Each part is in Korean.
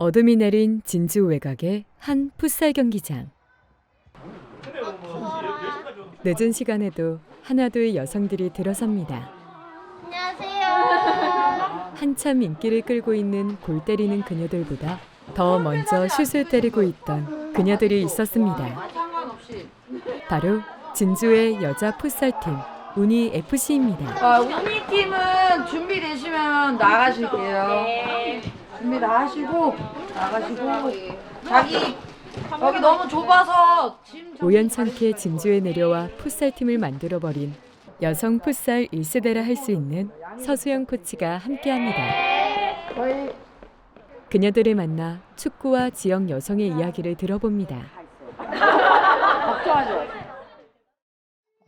어둠이 내린 진주 외곽의 한 풋살 경기장. 늦은 시간에도 하나둘 여성들이 들어섭니다. 안녕하세요. 한참 인기를 끌고 있는 골 때리는 그녀들보다 더 먼저 슛을 때리고 있던 그녀들이 있었습니다. 바로 진주의 여자 풋살팀 우니 FC입니다. 아, 우리 팀은 준비되시면 나가실게요. 준비 다 하시고 나가시고 자기 여기 너무 좁아서 짐 좀- 우연찮게 진주에 내려와 풋살팀을 만들어버린 여성 풋살 1세대라 할 수 있는 서수영 코치가 함께합니다. 그녀들을 만나 축구와 지역 여성의 이야기를 들어봅니다.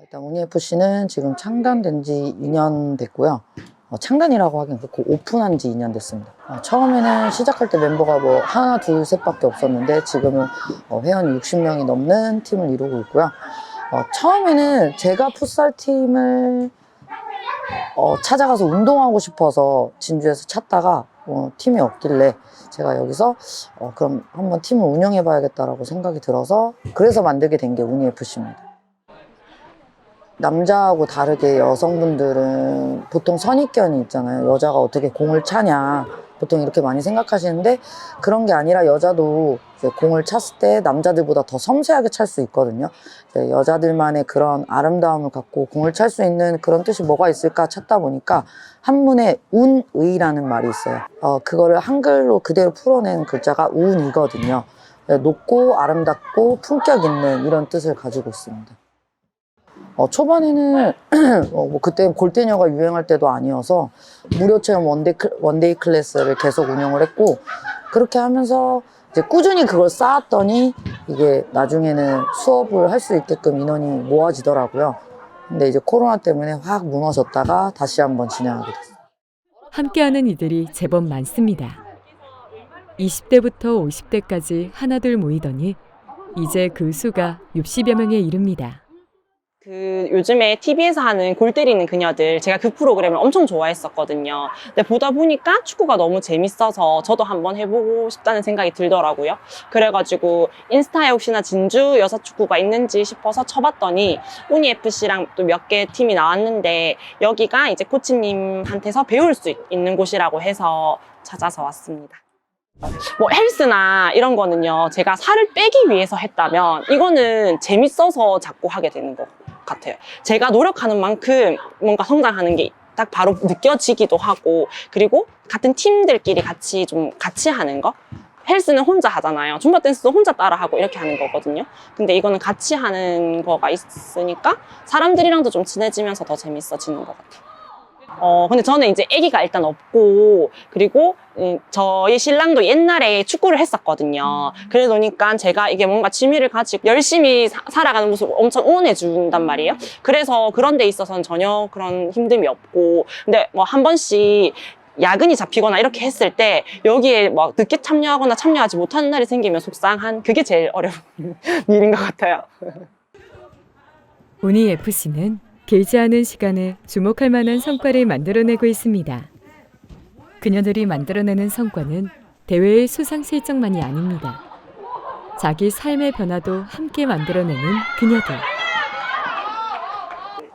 일단 우니FC는 지금 창단된 지 2년 됐고요. 어, 창단이라고 하긴 그렇고 오픈한 지 2년 됐습니다. 어, 처음에는 시작할 때 멤버가 뭐 하나, 둘, 셋밖에 없었는데 지금은 어, 회원이 60명이 넘는 팀을 이루고 있고요. 어, 처음에는 제가 풋살 팀을 어, 찾아가서 운동하고 싶어서 진주에서 찾다가 어, 팀이 없길래 제가 여기서 어, 그럼 한번 팀을 운영해 봐야겠다라고 생각이 들어서 그래서 만들게 된 게 우니FC입니다. 남자하고 다르게 여성분들은 보통 선입견이 있잖아요. 여자가 어떻게 공을 차냐. 보통 이렇게 많이 생각하시는데 그런 게 아니라 여자도 공을 찼을 때 남자들보다 더 섬세하게 찰 수 있거든요. 여자들만의 그런 아름다움을 갖고 공을 찰 수 있는 그런 뜻이 뭐가 있을까 찾다 보니까 한문에 운의라는 말이 있어요. 어, 그거를 한글로 그대로 풀어낸 글자가 운이거든요. 네, 높고 아름답고 품격 있는 이런 뜻을 가지고 있습니다. 어, 초반에는 어, 뭐 그때 골대녀가 유행할 때도 아니어서 무료 체험 원데이, 클- 원데이 클래스를 계속 운영을 했고 그렇게 하면서 이제 꾸준히 그걸 쌓았더니 이게 나중에는 수업을 할 수 있게끔 인원이 모아지더라고요. 근데 이제 코로나 때문에 확 무너졌다가 다시 한번 진행하게 됐어요. 함께하는 이들이 제법 많습니다. 20대부터 50대까지 하나둘 모이더니 이제 그 수가 60여 명에 이릅니다. 그 요즘에 TV에서 하는 골 때리는 그녀들 제가 그 프로그램을 엄청 좋아했었거든요. 근데 보다 보니까 축구가 너무 재밌어서 저도 한번 해보고 싶다는 생각이 들더라고요. 그래가지고 인스타에 혹시나 진주 여사 축구가 있는지 싶어서 쳐봤더니 우니 FC랑 또 몇 개 팀이 나왔는데 여기가 이제 코치님한테서 배울 수 있- 있는 곳이라고 해서 찾아서 왔습니다. 뭐 헬스나 이런 거는요 제가 살을 빼기 위해서 했다면 이거는 재밌어서 자꾸 하게 되는 것 같아요. 제가 노력하는 만큼 뭔가 성장하는 게 딱 바로 느껴지기도 하고 그리고 같은 팀들끼리 같이 좀 같이 하는 거? 헬스는 혼자 하잖아요. 줌바 댄스도 혼자 따라 하고 이렇게 하는 거거든요. 근데 이거는 같이 하는 거가 있으니까 사람들이랑도 좀 친해지면서 더 재밌어지는 것 같아요 어, 근데 저는 이제 아기가 일단 없고, 그리고 음, 저희 신랑도 옛날에 축구를 했었거든요. 그러다 보니까 제가 이게 뭔가 취미를 가지고 열심히 사- 살아가는 모습을 엄청 응원해 준단 말이에요. 그래서 그런 데 있어서는 전혀 그런 힘듦이 없고, 근데 뭐 한 번씩 야근이 잡히거나 이렇게 했을 때 여기에 막 늦게 참여하거나 참여하지 못하는 날이 생기면 속상한 그게 제일 어려운 일인 것 같아요. 우니 FC는 길지 않은 시간에 주목할 만한 성과를 만들어내고 있습니다. 그녀들이 만들어내는 성과는 대회의 수상 실적만이 아닙니다. 자기 삶의 변화도 함께 만들어내는 그녀들.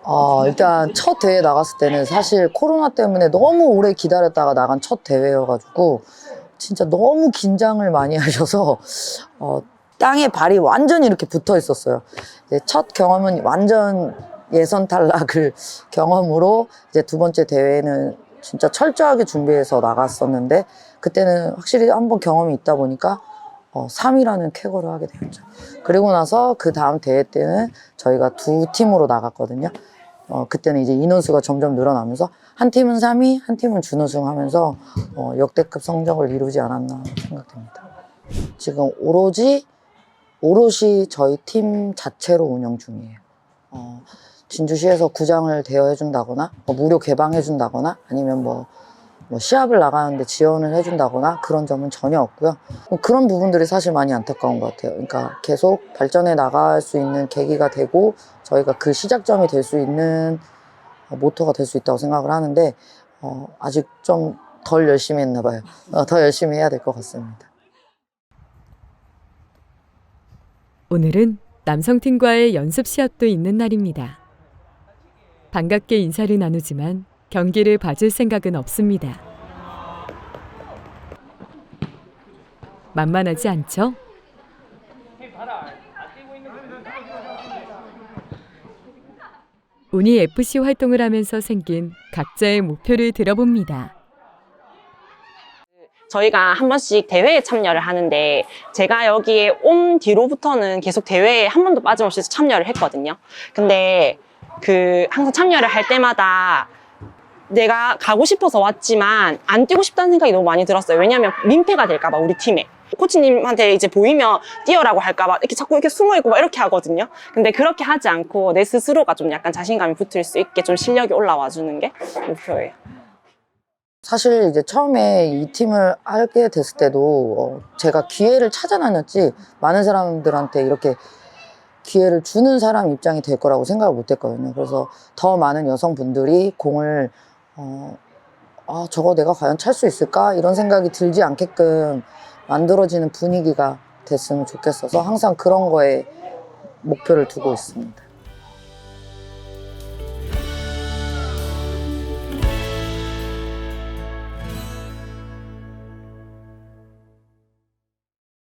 어, 일단 첫 대회 나갔을 때는 사실 코로나 때문에 너무 오래 기다렸다가 나간 첫 대회여가지고 진짜 너무 긴장을 많이 하셔서 어, 땅에 발이 완전히 이렇게 붙어 있었어요. 첫 경험은 완전 예선 탈락을 경험으로 이제 두 번째 대회는 진짜 철저하게 준비해서 나갔었는데 그때는 확실히 한번 경험이 있다 보니까 어, 3위라는 쾌거를 하게 되었죠. 그리고 나서 그 다음 대회 때는 저희가 두 팀으로 나갔거든요. 어, 그때는 이제 인원수가 점점 늘어나면서 한 팀은 3위, 한 팀은 준우승 하면서 어, 역대급 성적을 이루지 않았나 생각됩니다. 지금 오로지, 오롯이 저희 팀 자체로 운영 중이에요. 어, 진주시에서 구장을 대여해준다거나 뭐 무료 개방해준다거나 아니면 뭐, 뭐 시합을 나가는데 지원을 해준다거나 그런 점은 전혀 없고요. 뭐 그런 부분들이 사실 많이 안타까운 것 같아요. 그러니까 계속 발전해 나갈 수 있는 계기가 되고 저희가 그 시작점이 될 수 있는 모터가 될 수 있다고 생각을 하는데 어, 아직 좀 덜 열심히 했나 봐요. 어, 더 열심히 해야 될 것 같습니다. 오늘은 남성팀과의 연습 시합도 있는 날입니다. 반갑게 인사를 나누지만 경기를 봐줄 생각은 없습니다. 만만하지 않죠? 운이 FC 활동을 하면서 생긴 각자의 목표를 들어봅니다. 저희가 한 번씩 대회에 참여를 하는데 제가 여기에 온 뒤로부터는 계속 대회에 한 번도 빠짐없이 참여를 했거든요. 근데 그 항상 참여를 할 때마다 내가 가고 싶어서 왔지만 안 뛰고 싶다는 생각이 너무 많이 들었어요. 왜냐면 민폐가 될까봐 우리 팀에. 코치님한테 이제 보이면 뛰어라고 할까봐 이렇게 자꾸 이렇게 숨어있고 막 이렇게 하거든요. 근데 그렇게 하지 않고 내 스스로가 좀 약간 자신감이 붙을 수 있게 좀 실력이 올라와 주는 게 목표예요. 사실 이제 처음에 이 팀을 하게 됐을 때도 어, 제가 기회를 찾아 다녔지 많은 사람들한테 이렇게 기회를 주는 사람 입장이 될 거라고 생각을 못 했거든요. 그래서 더 많은 여성분들이 공을 어, 아, 저거 내가 과연 찰 수 있을까? 이런 생각이 들지 않게끔 만들어지는 분위기가 됐으면 좋겠어서 항상 그런 거에 목표를 두고 있습니다.